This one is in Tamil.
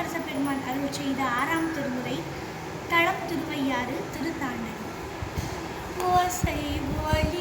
திருநாவுக்கரச பெருமான் அருள் செய்த ஆறாம் திருமுறை தளம் திருவையாறு திருத்தாண்டகம். ஓசை ஒலி